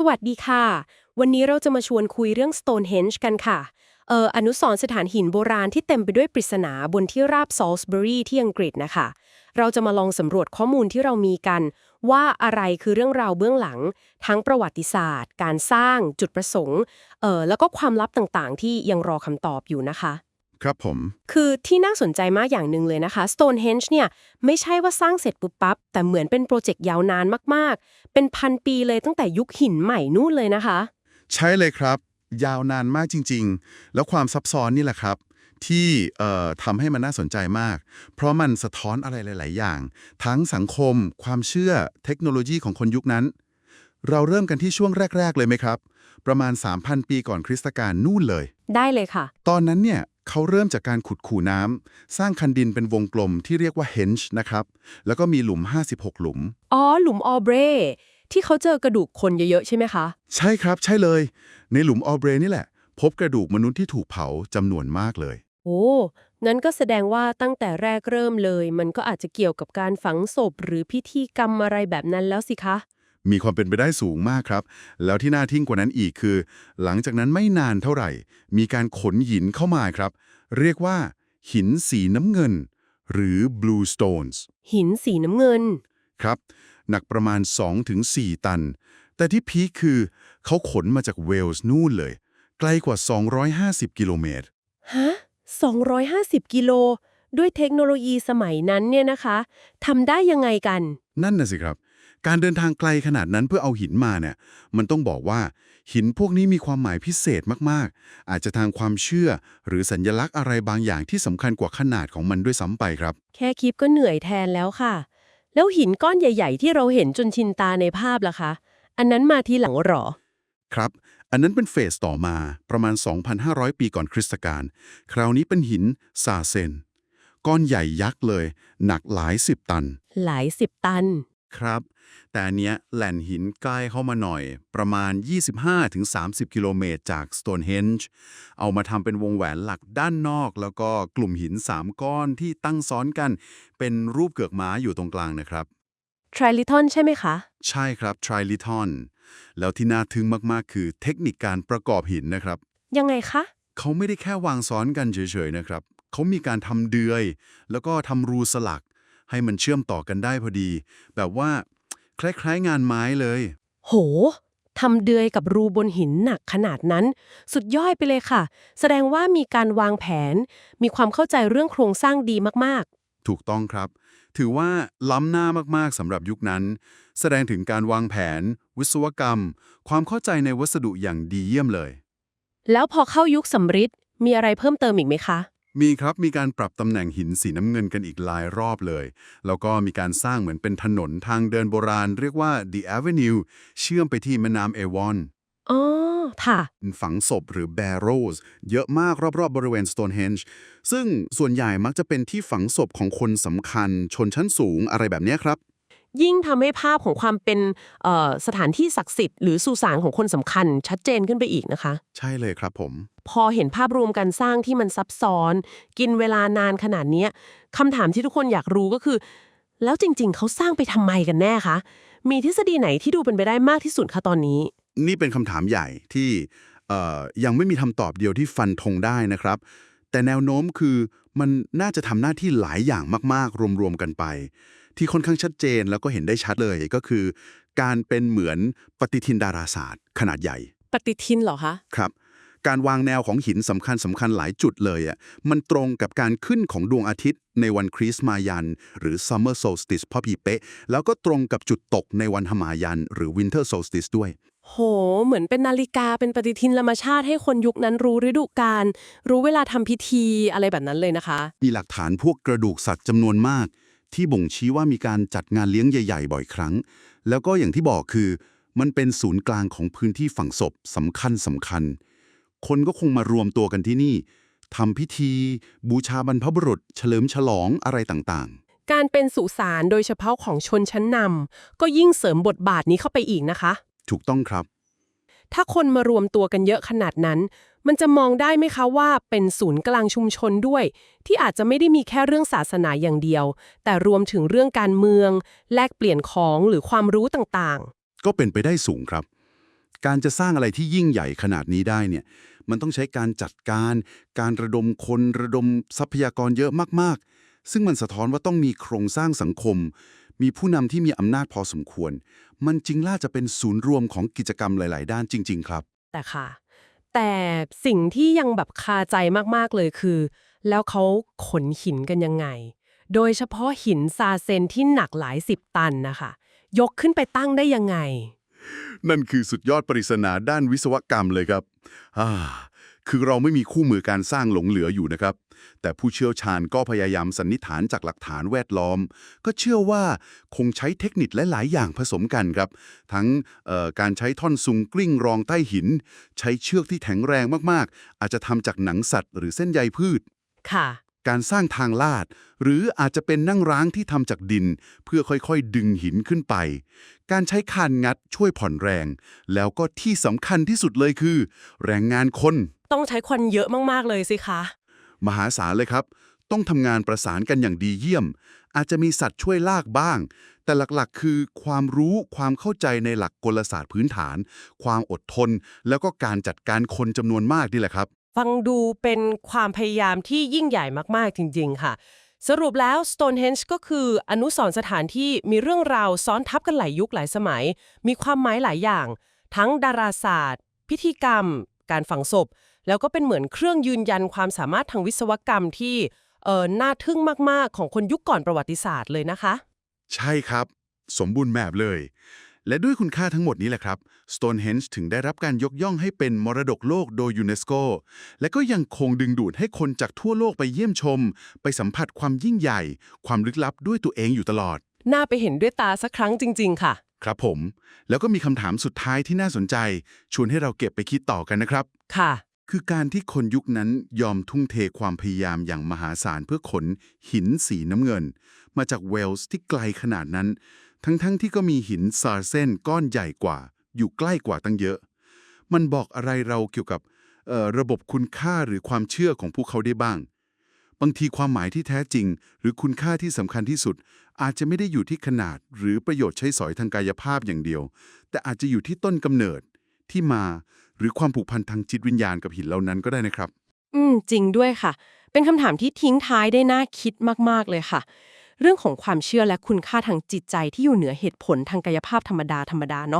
สวัสดีค่ะ วันนี้เราจะมาชวนคุยเรื่อง Stonehenge กันค่ะเอ่ออนุสรณ์สถานหินโบราณที่เต็มไปด้วยปริศนาบนที่ราบ Salisbury ที่อังกฤษนะคะ เราจะมาลองสำรวจข้อมูลที่เรามีกัน ว่าอะไรคือเรื่องราวเบื้องหลัง ทั้งประวัติศาสตร์ การสร้างจุดประสงค์เอ่อแล้วก็ความลับต่างๆ ที่ยังรอคำตอบอยู่นะคะ ครับผม คือที่น่าสนใจมากอย่างหนึ่งเลยนะคะ Stonehenge เนี่ยไม่ใช่ว่าสร้างเสร็จปุ๊บปั๊บ แต่เหมือนเป็นโปรเจกต์ยาวนานมากๆ เป็นพันปีเลยตั้งแต่ยุคหินใหม่นู่นเลยนะคะ ใช่เลยครับ ยาวนานมากจริง ๆ แล้วความซับซ้อนนี่แหละครับ ที่เอ่อทำให้มันน่าสนใจมาก เพราะมันสะท้อนอะไรหลาย ๆ อย่าง ทั้งสังคม ความเชื่อเทคโนโลยีของคนยุคนั้น เราเริ่มกันที่ช่วงแรก ๆ เลยไหมครับ ประมาณ 3,000 ปีก่อนคริสตกาลนู่นเลย ได้เลยค่ะ ตอนนั้นเนี่ย เขาเริ่มจากการขุดขู่น้ำสร้างคันดินเป็นวงกลมที่เรียกว่า henge นะครับ แล้วก็มีหลุม 56 หลุม อ๋อ หลุมออเบรที่เขาเจอกระดูกคนเยอะ ๆ ใช่ไหมคะ ใช่ครับ ใช่เลย ในหลุมออเบรนี่แหละ พบกระดูกมนุษย์ที่ถูกเผาจำนวนมากเลย โอ้ งั้นก็แสดงว่าตั้งแต่แรกเริ่มเลย มันก็อาจจะเกี่ยวกับการฝังศพหรือพิธีกรรมอะไรแบบนั้นแล้วสิคะ มีความเป็นไปได้สูงมากครับ แล้วที่น่าทึ่งกว่านั้นอีกคือ หลังจากนั้นไม่นานเท่าไหร่ มีการขนหินเข้ามาครับ เรียกว่า หินสีน้ำเงิน หรือ blue stones หินสีน้ำเงิน ครับ หนักประมาณ 2-4 ตัน แต่ที่พีคคือ เขาขนมาจากเวลส์นู่นเลย ไกลกว่า 250 กิโลเมตร ฮะ 250 กิโล ด้วยเทคโนโลยีสมัยนั้นเนี่ยนะคะทำได้ยังไงกัน นั่นน่ะสิครับ การเดินทางไกลขนาดนั้นเพื่อเอาหินมาเนี่ย มันต้องบอกว่า หินพวกนี้มีความหมายพิเศษมากๆ อาจจะทางความเชื่อ หรือสัญญลักษณ์อะไรบางอย่างที่สำคัญกว่าขนาดของมันด้วยซ้ำไปครับ แค่คลิปก็เหนื่อยแทนแล้วค่ะ แล้วหินก้อนใหญ่ ๆ ที่เราเห็นจนชินตาในภาพล่ะคะ อันนั้นมาทีหลังหรอ ครับ อันนั้นเป็นเฟสต่อมาประมาณ 2,500 ปีก่อนคริสตกาลคราวนี้เป็นหินซาเซนก้อนใหญ่ยักษ์เลย หนักหลายสิบตัน หลายสิบตัน ครับ แต่อันเนี้ยแหล่นหินใกล้เข้ามาหน่อย ประมาณ 25-30 กิโลเมตรจาก Stonehenge เอามาทำเป็นวงแหวนหลักด้านนอก แล้วก็กลุ่มหิน 3 ก้อนที่ตั้งซ้อนกัน เป็นรูปเกือกม้าอยู่ตรงกลางนะครับ ทริลิทอนใช่ไหมคะ ใช่ครับ Trilithon แล้วที่น่าทึ่งมาก ๆ คือเทคนิคการประกอบหินนะครับ ยังไงคะ เขาไม่ได้แค่วางซ้อนกันเฉย ๆ นะครับ เขามีการทำเดือย แล้วก็ทำรูสลัก ให้มันเชื่อมต่อกันได้พอดี แบบว่า คล้าย ๆ งานไม้เลย โหทำเดือยกับรูบนหินหนักขนาดนั้น สุดยอดไปเลยค่ะ แสดงว่ามีการวางแผน มีความเข้าใจเรื่องโครงสร้างดีมากถูกต้องครับ ถือว่าล้ำหน้ามากๆสำหรับยุคนั้น แสดงถึงการวางแผน วิศวกรรม ความเข้าใจในวัสดุอย่างดีเยี่ยมเลยๆแล้วพอเข้ายุคสำริดมีอะไรเพิ่มเติมอีกไหมคะ มีครับมีการปรับตำแหน่งหินสีน้ำเงินกันอีกหลายรอบเลย แล้วก็มีการสร้างเหมือนเป็นถนนทางเดินโบราณ เรียกว่า The Avenue เชื่อมไปที่แม่น้ำเอวอนอ๋อค่ะฝังศพหรือ barrows เยอะมากรอบๆบริเวณ Stonehenge ซึ่งส่วนใหญ่มักจะเป็นที่ฝังศพของคนสำคัญชนชั้นสูงอะไรแบบเนี้ยครับ ยิ่งทำให้ภาพของความเป็นเอ่อสถานที่ศักดิ์สิทธิ์หรือสุสานของคนสำคัญชัดเจนขึ้นไปอีกนะคะ ใช่เลยครับผม พอเห็นภาพรวมการสร้างที่มันซับซ้อน กินเวลานานขนาดเนี้ยคำถามที่ทุกคนอยากรู้ก็คือ แล้วจริง ๆ เขาสร้างไปทำไมกันแน่คะ มีทฤษฎีไหนที่ดูเป็นไปได้มากที่สุดคะตอนนี้ นี่เป็นคำถามใหญ่ที่เอ่อยังไม่มีคำตอบเดียวที่ฟันธงได้นะครับ แต่แนวโน้มคือมันน่าจะทำหน้าที่หลายอย่างมากๆ รวมๆกันไป ที่ค่อนข้างชัดเจนแล้วก็เห็นได้ชัดเลยก็คือ การเป็นเหมือนปฏิทินดาราศาสตร์ ขนาดใหญ่ ปฏิทินเหรอคะครับ การวางแนวของหินสำคัญสำคัญหลายจุดเลยอะมันตรงกับการขึ้นของดวงอาทิตย์ ในวันคริสต์มายัน หรือ Summer Solstice พอพีเป๊ะแล้วก็ตรงกับจุดตกในวันหมายัน หรือ Winter Solstice ด้วยโห เหมือนเป็นนาฬิกาเป็นปฏิทินธรรมชาติให้คนยุคนั้นรู้ฤดูกาลรู้เวลาทำพิธีอะไรแบบนั้นเลยนะคะ มีหลักฐานพวกกระดูกสัตว์จำนวนมาก ที่บ่งชี้ว่ามีการจัดงานเลี้ยงใหญ่ๆ บ่อยครั้ง แล้วก็อย่างที่บอกคือ มันเป็นศูนย์กลางของพื้นที่ฝังศพสำคัญสำคัญ คนก็คงมารวมตัวกันที่นี่ทำพิธี บูชาบรรพบุรุษ เฉลิมฉลองอะไรต่างการเป็นสุสานโดยเฉพาะของชนชั้นนำก็ยิ่งเสริมบทบาทนี้เข้าไปอีกนะคะๆถูกต้องครับ ถ้าคนมารวมตัวกันเยอะขนาดนั้น มันจะมองได้ไหมคะว่าเป็นศูนย์กลางชุมชนด้วย ที่อาจจะไม่ได้มีแค่เรื่องศาสนาอย่างเดียว แต่รวมถึงเรื่องการเมือง แลกเปลี่ยนของหรือความรู้ต่างๆ ก็เป็นไปได้สูงครับ การจะสร้างอะไรที่ยิ่งใหญ่ขนาดนี้ได้เนี่ยมันต้องใช้การจัดการ การระดมคนระดมทรัพยากรเยอะมากๆ ซึ่งมันสะท้อนว่าต้องมีโครงสร้างสังคม มีผู้นำที่มีอำนาจพอสมควร มันจริงล่าจะเป็นศูนย์รวมของกิจกรรมหลาย ๆ ด้านจริง ๆ ครับ แต่ค่ะ แต่สิ่งที่ยังแบบคาใจมาก ๆ เลยคือ แล้วเขาขนหินกันยังไง โดยเฉพาะหินซาเซนที่หนักหลายสิบตันนะคะ ยกขึ้นไปตั้งได้ยังไง นั่นคือสุดยอดปริศนาด้านวิศวกรรมเลยครับอ่า คือเราไม่มีคู่มือการสร้างหลงเหลืออยู่นะครับ แต่ผู้เชี่ยวชาญก็พยายามสันนิษฐานจากหลักฐานแวดล้อม ก็เชื่อว่าคงใช้เทคนิคหลาย ๆ อย่างผสมกันครับ ทั้งเอ่อการใช้ท่อนซุงกลิ้งรองใต้หิน ใช้เชือกที่แข็งแรงมาก ๆ อาจจะทำจากหนังสัตว์ หรือเส้นใยพืช ค่ะ การสร้างทางลาด หรืออาจจะเป็นนั่งร้างที่ทำจากดิน เพื่อค่อยๆ ดึงหินขึ้นไป การใช้คานงัดช่วยผ่อนแรง แล้วก็ที่สำคัญที่สุดเลยคือ แรงงานคน ต้องใช้ควันเยอะมากๆเลยสิคะ มหาศาลเลยครับ ต้องทำงานประสานกันอย่างดีเยี่ยม อาจจะมีสัตว์ช่วยลากบ้าง แต่หลักๆ คือความรู้ความเข้าใจในหลักกลศาสตร์พื้นฐาน ความอดทน แล้วก็การจัดการคนจำนวนมากนี่แหละครับ ฟังดูเป็นความพยายามที่ยิ่งใหญ่มากๆจริง ๆ ค่ะ สรุปแล้ว Stonehenge ก็คืออนุสรณ์สถานที่มีเรื่องราวซ้อนทับกันหลายยุคหลายสมัย มีความหมายหลายอย่าง ทั้งดาราศาสตร์ พิธีกรรม การฝังศพ แล้วก็เป็นเหมือนเครื่องยืนยันความสามารถทางวิศวกรรมที่เออน่าทึ่งมาก ๆ ของคนยุคก่อนประวัติศาสตร์เลยนะคะ ใช่ครับ สมบูรณ์แบบเลย และด้วยคุณค่าทั้งหมดนี้แหละครับ Stonehenge ถึงได้รับการยกย่องให้เป็นมรดกโลกโดยยูเนสโก และก็ยังคงดึงดูดให้คนจากทั่วโลกไปเยี่ยมชม ไปสัมผัสความยิ่งใหญ่ ความลึกลับด้วยตัวเองอยู่ตลอด น่าไปเห็นด้วยตาสักครั้งจริง ๆ ค่ะ ครับผม แล้วก็มีคำถามสุดท้ายที่น่าสนใจ ชวนให้เราเก็บไปคิดต่อกันนะครับ ค่ะ คือการที่คนยุคนั้นยอมทุ่มเทความพยายามอย่างมหาศาลเพื่อขนหินสีน้ำเงิน มาจากเวลส์ที่ไกลขนาดนั้น ทั้งๆทที่ก็มีหินซาร์เซนก้อนใหญ่กว่า อยู่ใกล้กว่าตั้งเยอะ มันบอกอะไรเราเกี่ยวกับระบบคุณค่าหรือความเชื่อของพวกเขาได้บ้าง บางทีความหมายที่แท้จริง หรือคุณค่าที่สำคัญที่สุด อาจจะไม่ได้อยู่ที่ขนาด หรือประโยชน์ใช้สอยทางกายภาพอย่างเดียว แต่อาจจะอยู่ที่ต้นกำเนิดที่มา หรือความผูกพันทางจิตวิญญาณกับหินเหล่านั้นก็ได้นะครับ อืม จริงด้วยค่ะ เป็นคำถามที่ทิ้งท้ายได้น่าคิดมาก ๆ เลยค่ะ เรื่องของความเชื่อและคุณค่าทางจิตใจที่อยู่เหนือเหตุผลทางกายภาพธรรมดาธรรมดาเนาะ